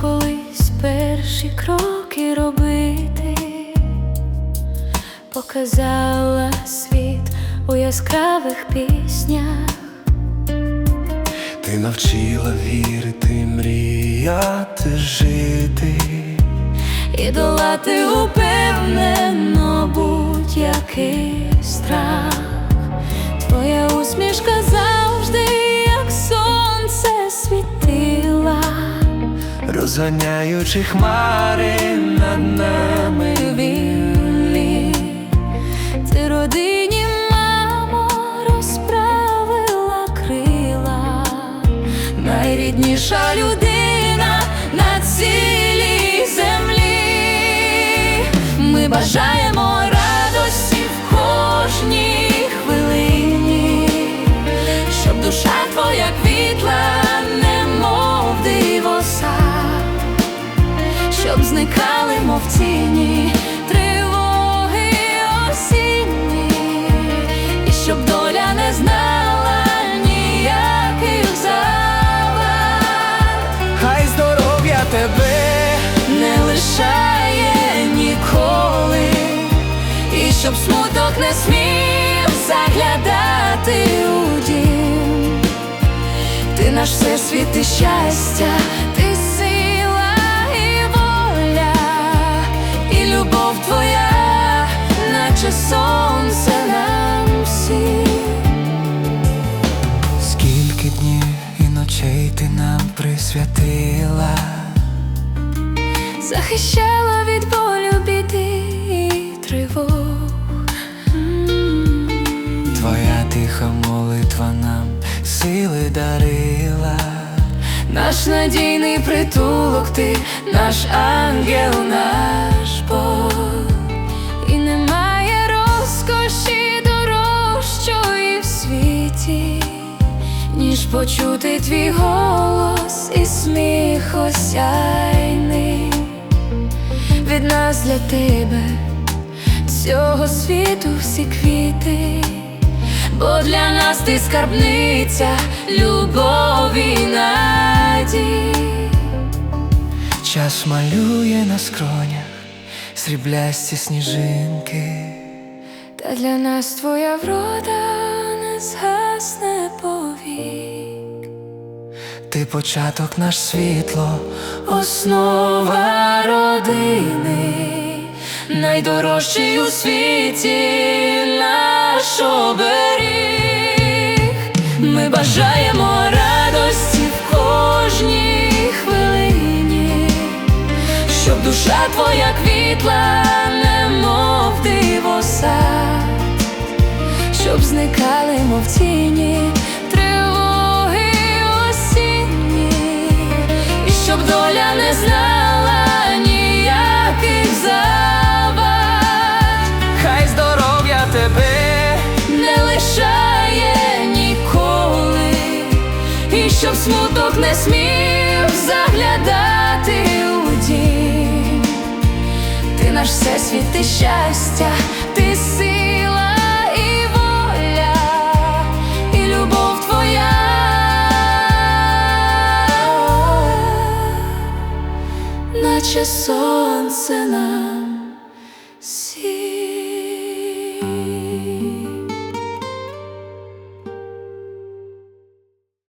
Колись перші кроки робити, показала світ у яскравих піснях. Ти навчила вірити, мріяти, жити. І долати упевнено будь-який страх. Твоя усмішка завжди, як сонце світила, Розганяючи хмари над нами. Найрідніша людина на цілій землі. Ми бажаємо радості в кожній хвилині, щоб душа твоя квітла, немов дивоса, щоб зникали, мов тіні, щоб смуток не смів заглядати у дім. Ти наш всесвіт і щастя, ти сила і воля, і любов твоя, наче сонце нам всім. скільки днів і ночей ти нам присвятила. захищала від болю біди і тривог. Тиха молитва нам сили дарила. Наш надійний притулок, ти, наш ангел, наш Бог. І немає розкоші дорожчої в світі, ніж почути твій голос і сміх осяйний від нас для тебе, цього світу всі квіти, бо для нас ти скарбниця любові надій. Час малює на скронях сріблясті сніжинки. Та для нас твоя врода не згасне повік. Ти початок наш світло, Основа родини, найдорожчий у світі наш оберіг. Ми бажаємо радості в кожній хвилині, щоб душа твоя квітла, немов дивоса, щоб зникали, мов тіні, щоб смуток не смів заглядати у дім. Ти наш всесвіт і щастя, ти сила і воля, і любов твоя, наче сонце нам сі.